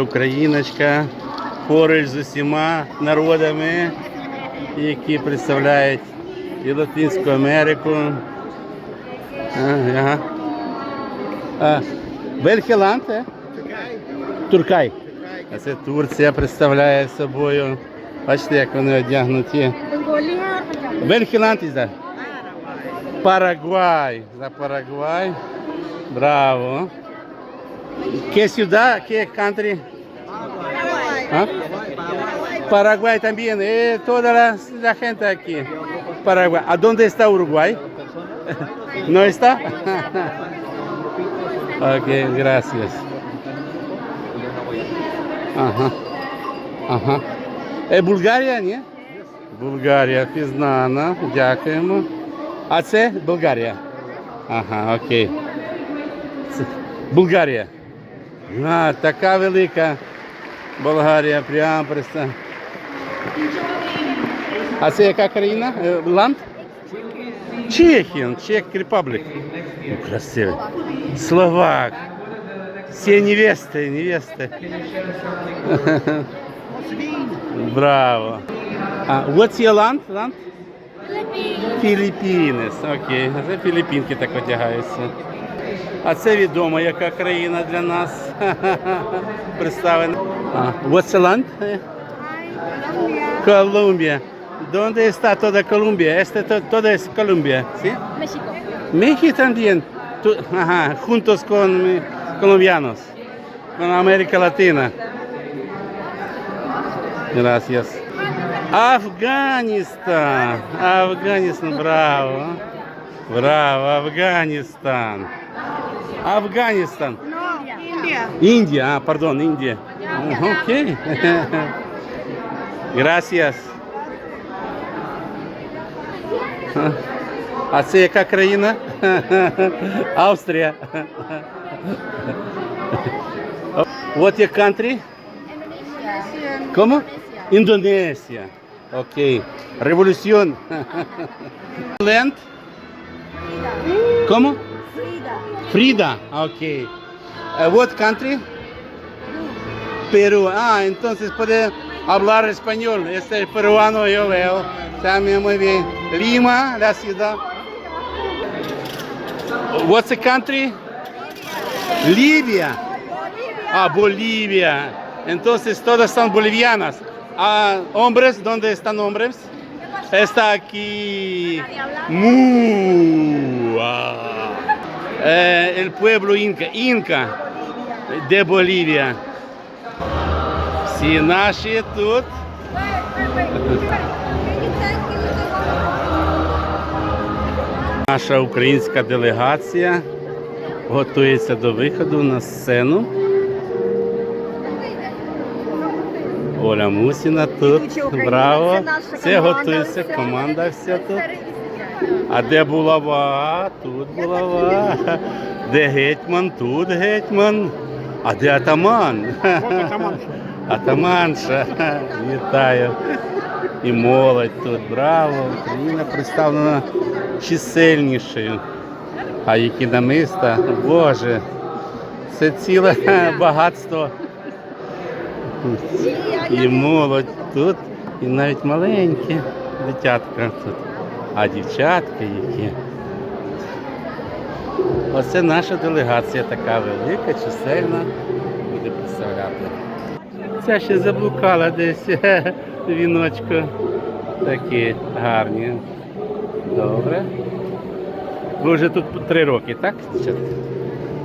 Україночка поруч з усіма народами, які представляють і Латинську Америку. Ага. Туркай. А це Турція представляє собою. Бачите, як вони одягнуті. Бельхеланд ізда. Парагвай. За Парагвай. Браво. ¿Qué ciudad? ¿Qué country? ¿Ah? Paraguay también. Eh, toda la, la gente aquí. Paraguay. ¿A dónde está Uruguay? ¿No está? ok, gracias. Ага. Ага. Е, Булгарія, ні? Булгарія пізнана. Дякуємо. А це Болгарія. Ага, окей. Це Булгарія. А, така велика Болгарія, прямо просто. А це яка країна? Е, Ланд? Чехія, Чех Републік. Ну, красивий. Словак. Всі невести, невести. Браво. А, what's your land? land? Філіппінес. Окей. Це Філіппінки так одягаються. А це відомо, яка країна для нас представлена. А, what's the land? Colombia. ¿Dónde está toda Colombia? Este to- todo es Colombia, ¿sí? México. México también. Tú- ajá, juntos con eh, colombianos, con América Latina. Gracias. Afganistán. Afganistán, bravo. Bravo, Afganistán. Afganistán. India. India, ah, perdón, India. Um ronquinho? Gracias. A seca Ucrânia, Áustria. What your country? Indonesia. Como? Indonesia. Ok. Revolução. Land? Como? Frida. Frida. Ok. Uh, what country? Perú. Ah, entonces puede hablar español. Este peruano yo veo. También muy bien. Lima, la ciudad. What's the country? Libia. Ah, Bolivia. Entonces todas son bolivianas. Ah, hombres, ¿dónde están hombres? Está aquí. Mu. Ah. Eh, el pueblo inca, inca de Bolivia. Всі наші тут. Наша українська делегація готується до виходу на сцену. Оля Мусіна тут. Браво! Це готується, команда вся тут. А де булава? Тут булава. Де гетьман? Тут гетьман. А де атаман? Атаманша. Вітаю. І молодь тут. Браво! Україна представлена чисельнішою. А які намиста, Боже, це ціле багатство. І молодь тут, і навіть маленькі дитятка тут. А дівчатка які. Оце наша делегація така велика, чисельна, буде представляти. Ця ще заблукала десь віночко. Такі гарні. Добре. Ви вже тут три роки, так? Чи,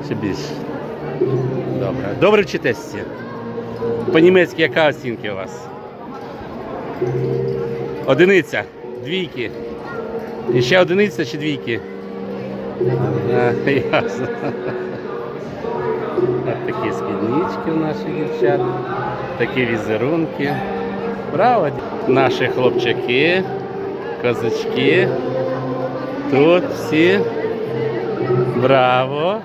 чи більше? Добре. Добре вчитеся. По-німецьки яка оцінка у вас? Одиниця, двійки. І ще одиниця чи двійки? А, ясно. От такі спіднички у наших дівчат, такі візерунки. Браво! Наші хлопчаки, козачки. Тут всі. Браво!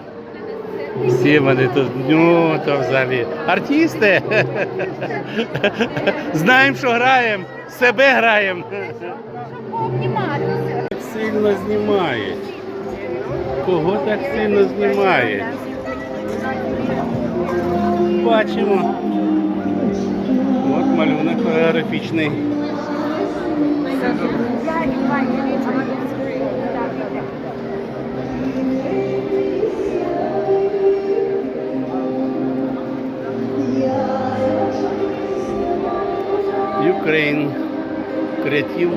Всі вони тут, ну, то взагалі. Артисти! Знаємо, що граємо, себе граємо. Так сильно знімають. Кого так сильно знімають? бачимо. Малюнок хореографічний. Ukraine креатив.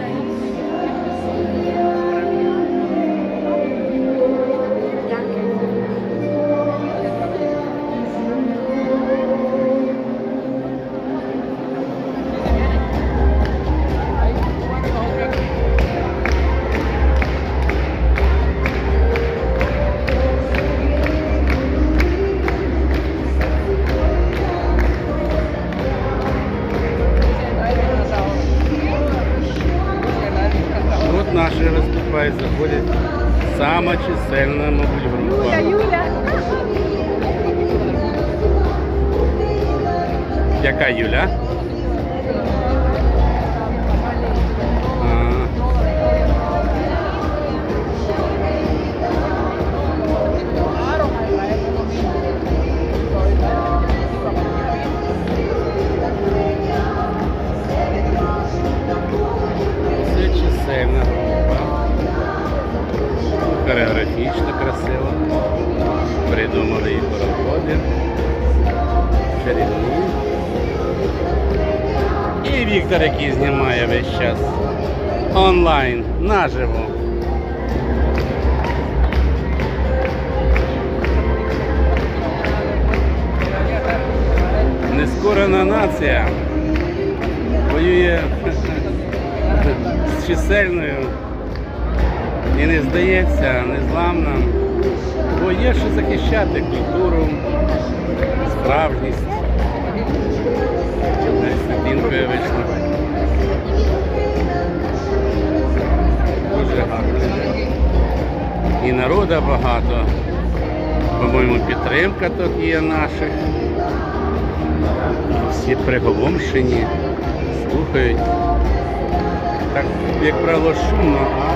Наші виступають, заходять. Сама чисельна, мабуть, група. Юля. Яка Юля? Це група. Хореографічно красиво. Придумали і пароходи. Чарівні. І Віктор, який знімає весь час онлайн, наживо. Нескорена нація воює чисельною і не здається, незламна, бо є що захищати культуру, справжність. Дуже гарно. І народу багато. По-моєму, підтримка тут є наших. Всі приголомшені, слухають. Так, як правило, шумно, а.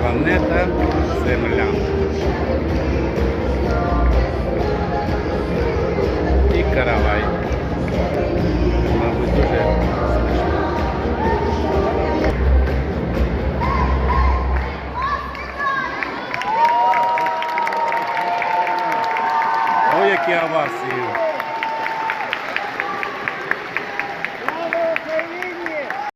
Планета Земля.